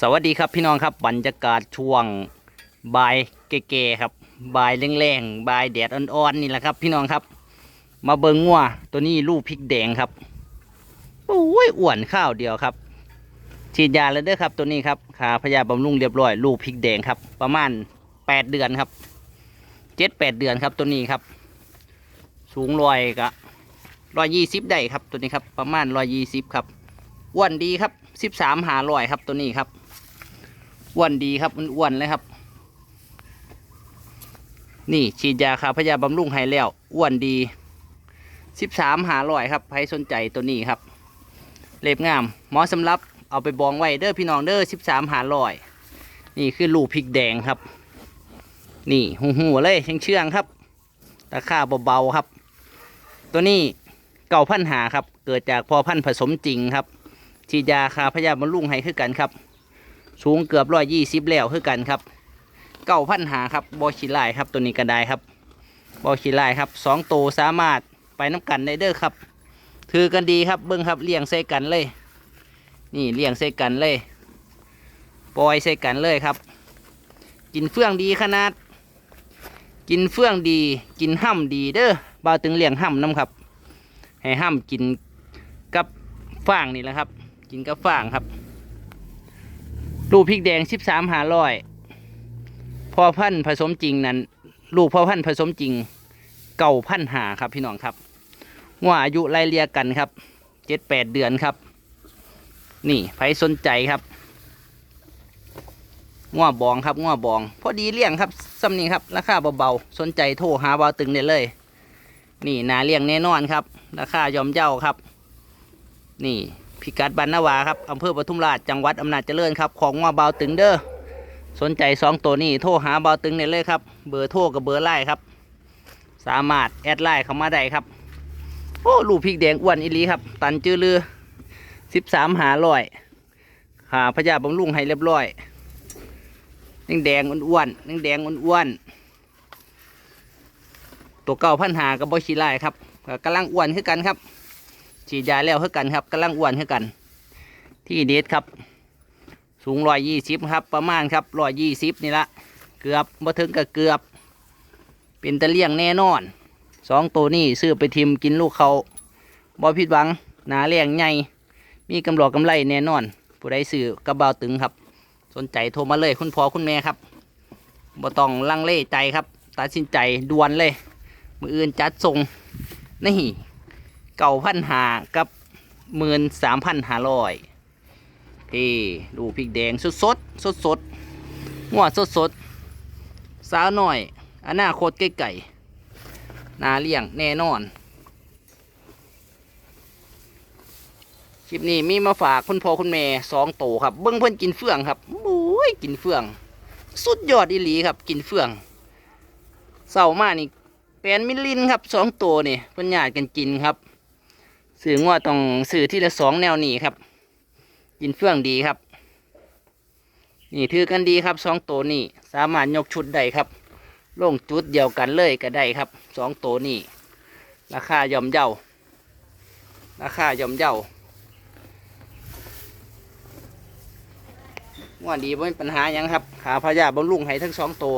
สวัสดีครับพี่น้องครับบรรยากาศช่วงบ่ายเก๋ๆครับบ่ายแรงๆบ่ายแดดอ่อนๆนี่แหละครับ พี่น้องครับ มาเบิงงัวตัวนี้ลูกพริกแดงครับโอ้ยอ้วนข้าวเดียวครับฉีดยาแล้วเด้อครับตัวนี้ครับขาพยาบำรุงเรียบร้อยลูกพริกแดงครับ ประมาณแปดเดือนครับเจ็ดแปดเดือนครับตัวนี้ครับ สูงรอยกะร้อยยี่สิบได้ครับตัวนี้ครับประมาณร้อยยี่สิบครับอ้วนดีครับสิบสามหาร้อยครับตัวนี้ครับ อ้วนดีครับมันอ้วนเลยครับ นี่ฉีดยาคาพยาบำรุงให้แล้วอ้วนดีสิบสามหาร่อยครับใครสนใจตัวนี้ครับ เล็บงามหมอสำรับเอาไปบองไว้เด้อพี่น้องเด้อสิบสามหาร่อย นี่คือลูกพริกแดงครับ นี่หูหูเลยเชื่องเชื่องๆครับตะค่าเบาๆครับ ตัวนี้เก่าพันหาครับ เกิดจากพอพันผสมจริงครับฉีดยาคาพยาบำรุงให้คือกันครับ สูงเกือบร้อยยี่สิบแล้วคือกันครับเก้าพันหาครับบอชิลายครับตัวนี้ก็ได้ครับบอชิลายครับสองตัวสามารถไปน้ำกันได้เด้อครับ ถือกันดีครับเบิ้งครับเลี้ยงใส่กันเลย นี่เลี้ยงใส่กันเลยปล่อยใส่กันเลยครับ กินเฟื่องดีขนาด กินเฟื่องดี กินห้ำดีเด้อบ่าวตึงเลี้ยงห้ำน้ำครับ ให้ห้ำกินกับฟางนี่แหละครับ กินกับฟางครับ ลูกพริกแดงสิบสามหาร้อยพ่อพันธุ์ผสมจริงนั้น ลูกพ่อพันธุ์ผสมจริงเก่าพันหาครับพี่น้องครับงัวอายุไล่เลียกันครับเจ็ดแปดเดือนครับ นี่ใครสนใจครับงัวบองครับงัวบอง พอดีเลี้ยงครับซ้ำนี้ครับราคาเบาๆสนใจโทรหาเบาตึงได้เลย นี่นาเลี้ยงแน่นอนครับ ราคายอมเจ้าครับ นี่ พิกัดบรรณาวาครับอำเภอปทุมราชจังหวัดอำนาจเจริญครับของว่าเบาตึงเด้อสนใจสองตัวนี้โทรหาเบาตึงได้เลยครับ เบอร์โทรกับเบอร์ไลน์ครับ สามารถแอดไลน์เข้ามาได้ครับโอ้ลูกพริกแดงอ้วนอีลีครับ ตันจื้อลือสิบสามหาร้อยหาพญาบำรุงให้เรียบร้อยแดงแดงอ้วนๆแดงแดงอ้วนๆตัวเก่าพันหากับบอชิไล่ครับก็กำลังอ้วนขึ้นกันครับ ฉีดยาแล้วเท่ากันครับกำลังอ้วนเท่ากัน ที่เด็ดครับ สูงร้อยยี่สิบครับ ประมาณครับร้อยยี่สิบนี่ละเกือบมาถึงกับเกือบ เป็นตะเลี่ยงแน่นอนสองตัวนี้ซื้อไปทิมกินลูกเขาบอผิดหวังหนาเลี้ยงใหญ่มีกำรอกกำไรแน่นอน ผู้ใดซื้อกระเบาตึงครับ สนใจโทรมาเลยคุณพ่อคุณแม่ครับบ่ต้องลังเลใจครับ ตัดสินใจด่วนเลย มืออื่นจัดส่งนี่ เก่าพันหากับหมื่นสามพันห้าร้อยพี่ดูพริกแดงสดสดสดสดหัวสดสดสาวหน่อยอนาคตใกล้ๆนาเลี้ยงแน่นอน คลิปนี้มีมาฝากคุณพ่อคุณแม่สองโตครับ เบิ้งเพิ่อนกินเฟืองครับโอ้ยกินเฟือง สุดยอดอีหลีครับ กินเฟืองเศร้ามานี่แปนมิลลินครับสองตัวนี่เพิ่นญาติกันกินครับ สื่อว่าต้องสื่อที่ละสองแนวนี้ครับกินเฟื่องดีครับ นี่ถือกันดีครับสองตัวนี้สามารถยกชุดได้ครับลงจุดเดียวกันเลยก็ได้ครับสองตัวนี้ราคาย่อมเยาราคาย่อมเยาว่าดีไม่มีปัญหายังครับ ขาพญาบำรุงให้ทั้งสองตัว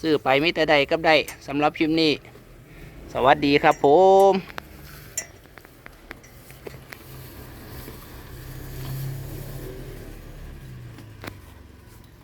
ซื้อไปไม่แต่ใดกับได้สำหรับคลิปนี้ สวัสดีครับผม